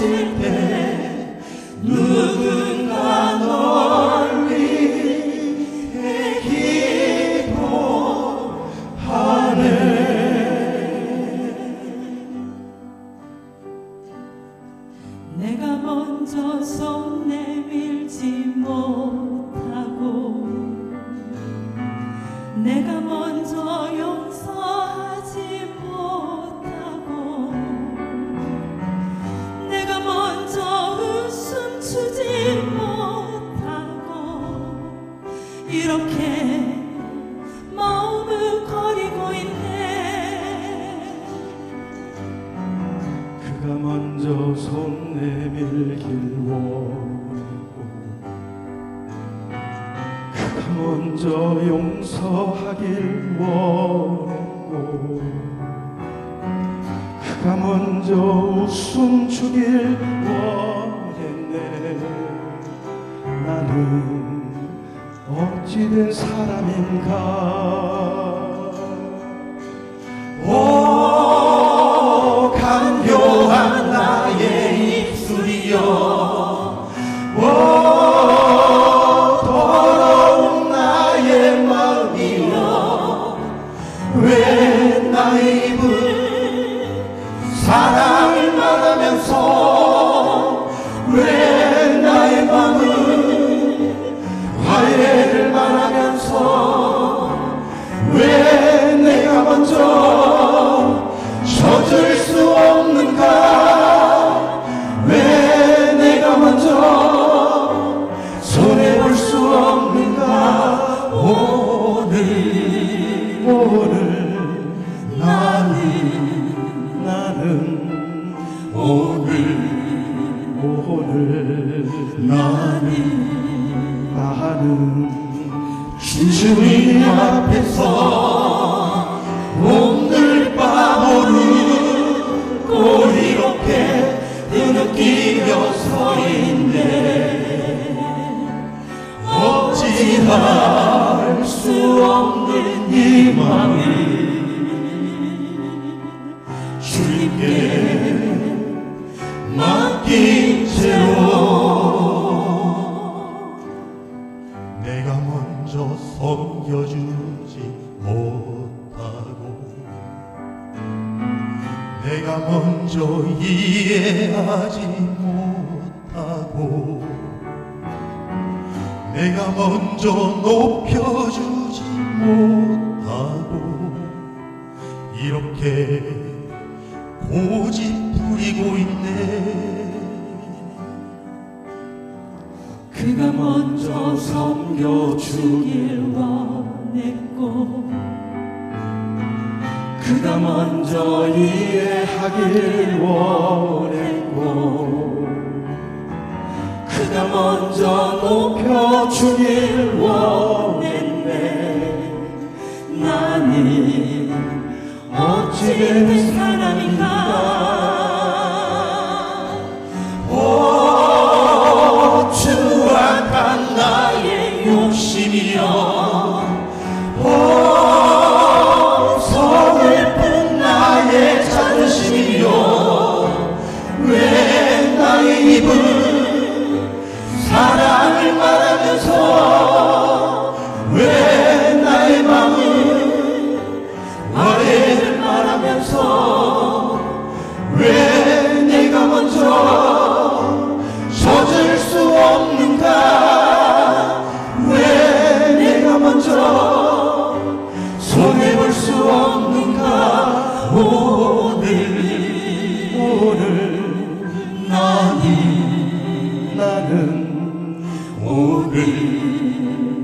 see. 주지 못하고 이렇게 마음을 거리고 있네. 그가 먼저 손 내밀길 원했고 그가 먼저 용서하길 원했고 그가 먼저 웃음 주길 원했네 나는 어찌된 사람인가? 오 간교한 나의 입술이여. 오 더러운 나의 마음이여. 왜 나의 오늘 오늘 나는 나는 주님 앞에서 오늘 바보르고 이렇게 흐느끼며 서 있네. 어찌할 수 없는 이 맘이 먼저 이해하지 못하고 내가 먼저 높여주지 못하고 이렇게 고집 부리고 있네. 그가 먼저 섬겨주길 원했고 그가 먼저 이해하길 원했고 그가 먼저 높여주길 원했네. 나는 어찌 된 사람인가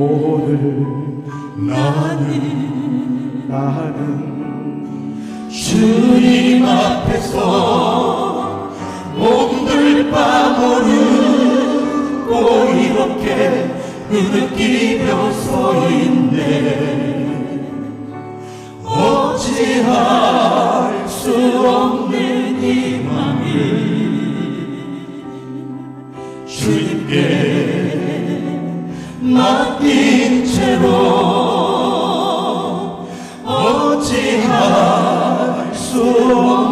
오늘 나는 나는 주님 앞에서 몸둘 바 모르고 이렇게 흐느끼며 서 있네. 어찌할 수 없는 이 맘을 주님께 맡긴 채로 어찌할 수